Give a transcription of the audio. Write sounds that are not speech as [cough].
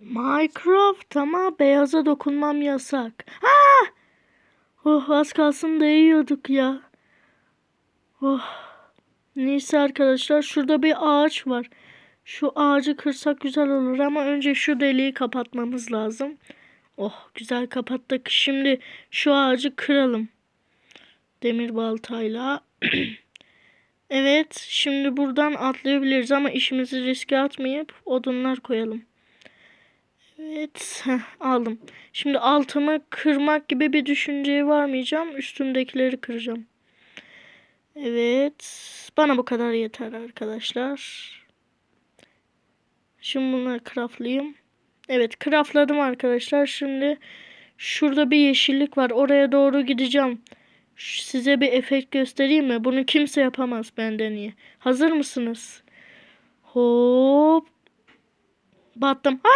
Minecraft ama beyaza dokunmam yasak. Ha! Oh az kalsın değiyorduk ya. Oh. Neyse arkadaşlar şurada bir ağaç var. Şu ağacı kırsak güzel olur ama önce şu deliği kapatmamız lazım. Oh güzel kapattık. Şimdi şu ağacı kıralım. Demir baltayla. [clears throat] evet şimdi buradan atlayabiliriz ama işimizi riske atmayıp odunlar koyalım. Evet aldım. Şimdi altımı kırmak gibi bir düşünceye varmayacağım. Üstümdekileri kıracağım. Evet. Bana bu kadar yeter arkadaşlar. Şimdi bunları craftlayayım. Evet craftladım arkadaşlar. Şimdi şurada bir yeşillik var. Oraya doğru gideceğim. Size bir efekt göstereyim mi? Bunu kimse yapamaz benden iyi. Hazır mısınız? Hop. Battım. Ah!